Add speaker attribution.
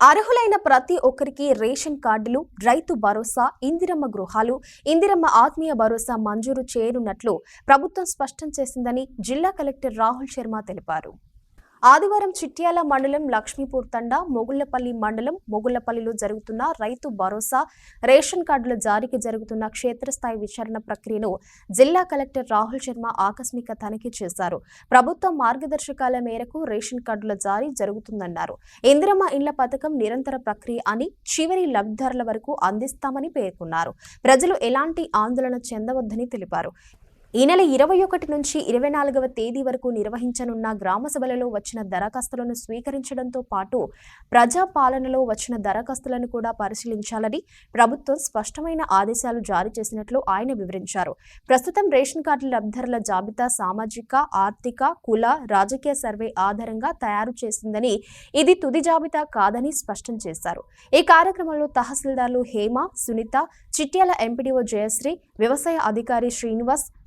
Speaker 1: అర్హులైన ప్రతి ఒక్కరికి రేషన్ కార్డులు రైతు భరోసా ఇందిరమ్మ గృహాలు ఇందిరమ్మ ఆత్మీయ భరోసా మంజూరు చేయనున్నట్లు ప్రభుత్వం స్పష్టం చేసిందని జిల్లా కలెక్టర్ రాహుల్ శర్మ తెలిపారు. ఆదివారం చిట్యాల మండలం లక్ష్మీపూర్ తండా మొగుళ్ళపల్లి మండలం మొగుళ్ళపల్లిలో జరుగుతున్న రైతు భరోసా రేషన్ కార్డుల జారీకి జరుగుతున్న క్షేత్రస్థాయి విచారణ ప్రక్రియను జిల్లా కలెక్టర్ రాహుల్ శర్మ ఆకస్మిక తనిఖీ చేశారు. ప్రభుత్వ మార్గదర్శకాల మేరకు రేషన్ కార్డుల జారీ జరుగుతుందన్నారు. ఇందిరమ్మ ఇండ్ల పథకం నిరంతర ప్రక్రియ అని చివరి లబ్ధిదారుల వరకు అందిస్తామని పేర్కొన్నారు. ప్రజలు ఎలాంటి ఆందోళన చెందవద్దని తెలిపారు. ఈ నెల ఇరవై ఒకటి నుంచి ఇరవై నాలుగవ తేదీ వరకు నిర్వహించనున్న గ్రామ సభలలో వచ్చిన దరఖాస్తులను స్వీకరించడంతో పాటు ప్రజాపాలనలో వచ్చిన దరఖాస్తులను కూడా పరిశీలించాలని ప్రభుత్వం స్పష్టమైన ఆదేశాలు జారీ చేసినట్లు ఆయన వివరించారు. ప్రస్తుతం రేషన్ కార్డుల లబ్ధిదారుల జాబితా సామాజిక ఆర్థిక కుల రాజకీయ సర్వే ఆధారంగా తయారు చేసిందని ఇది తుది జాబితా కాదని స్పష్టం చేశారు. ఈ కార్యక్రమంలో తహసీల్దార్లు హేమ సునీత చిట్యాల ఎంపీడీఓ జయశ్రీ వ్యవసాయ అధికారి శ్రీనివాస్